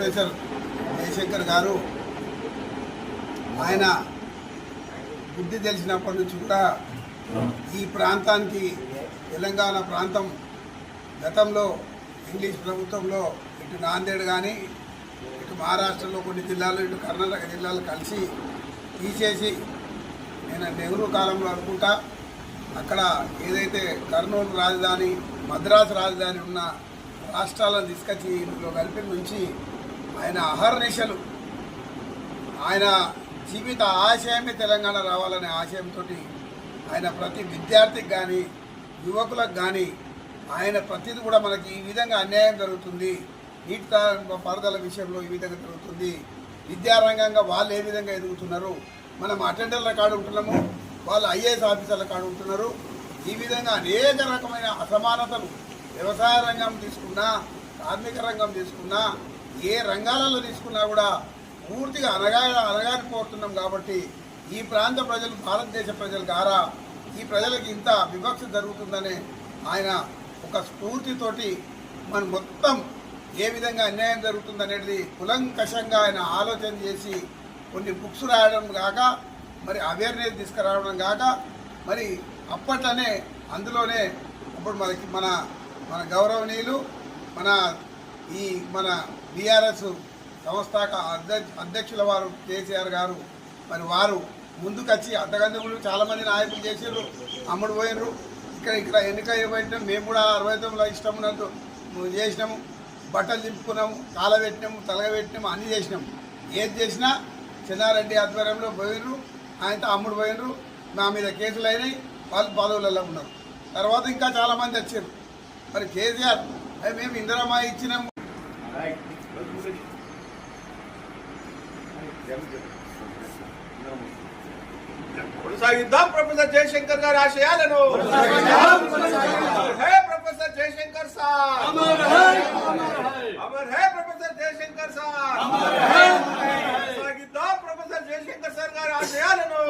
Professor Jayashankar గారు ఆయన బుద్ధి తెలిసినప్పటి నుంచి కూడా ఈ ప్రాంతానికి తెలంగాణ ప్రాంతం గతంలో ఇంగ్లీష్ ప్రభుత్వంలో ఇటు నాందేడ్ కానీ ఇటు మహారాష్ట్రలో కొన్ని జిల్లాలు ఇటు కర్ణాటక జిల్లాలు కలిసి తీసేసి నేను నెహ్రూ కాలంలో అనుకుంటా అక్కడ ఏదైతే కర్నూలు రాజధాని మద్రాసు రాజధాని ఉన్న రాష్ట్రాలను తీసుకొచ్చి ఇందులో కలిపి నుంచి ఆయన అహర్నిశలు ఆయన జీవిత ఆశయమే తెలంగాణ రావాలనే ఆశయంతో ఆయన ప్రతి విద్యార్థికి కానీ యువకులకు కానీ ఆయన ప్రతిది కూడా మనకి ఈ విధంగా అన్యాయం జరుగుతుంది. నీటి తా- పారుదల విషయంలో ఈ విధంగా జరుగుతుంది. విద్యారంగంగా వాళ్ళు ఏ విధంగా ఎదుగుతున్నారు? మనం అటెండర్ల కాడ ఉంటున్నాము వాళ్ళు ఐఏఎస్ ఆఫీసర్ల కాడ ఉంటున్నారు. ఈ విధంగా అనేక రకమైన అసమానతలు వ్యవసాయ రంగం తీసుకున్నా కార్మిక రంగం తీసుకున్నా ఏ రంగాలలో తీసుకున్నా కూడా పూర్తిగా అనగా అనగారిపోతున్నాం కాబట్టి ఈ ప్రాంత ప్రజలు భారతదేశ ప్రజల ద్వారా ఈ ప్రజలకు ఇంత వివక్ష జరుగుతుందనే ఆయన ఒక స్ఫూర్తితోటి మన మొత్తం ఏ విధంగా అన్యాయం జరుగుతుందనేది కులంకషంగా ఆయన ఆలోచన చేసి కొన్ని బుక్స్ రాయడం కాక మరి అవేర్నెస్ తీసుకురావడం కాక మరి అప్పట్లోనే అందులోనే అప్పుడు మనకి మన మన గౌరవనీయులు మన ఈ మన బీఆర్ఎస్ సంస్థాక అధ్యక్ష అధ్యక్షుల వారు కేసీఆర్ గారు మరి వారు ముందుకొచ్చి అంతకందుకు చాలామంది నాయకులు చేసారు అమ్ముడు పోయినరు ఇక్కడ ఇక్కడ ఎన్నిక పెట్టినాం మేము కూడా అరవై తొమ్మిదిలో ఇష్టం ఉన్నట్టు చేసినాము బట్టలు దింపుకున్నాము కాల పెట్టినాము తలగబెట్టినాము అన్నీ చేసినాము. ఏది చేసినా చిన్నారెడ్డి ఆధ్వర్యంలో పోయినరు ఆయనతో అమ్ముడు పోయినరు మా మీద కేసులు అయినాయి వాళ్ళు పదవులలో ఉన్నారు. తర్వాత ఇంకా చాలామంది వచ్చారు. మరి కేసీఆర్ "అయ్య, మేము ఇందిరమ్మ ఇచ్చినాము కొనసాగిద్దాం ప్రొఫెసర్ జయశంకర్ గారి ఆశయాలను. హే ప్రొఫెసర్ జయశంకర్ సార్. అమర్ హే. Professor Jayashankar sir. కొనసాగిద్దాం ప్రొఫెసర్ జయశంకర్ సార్ గారి ఆశయాలను.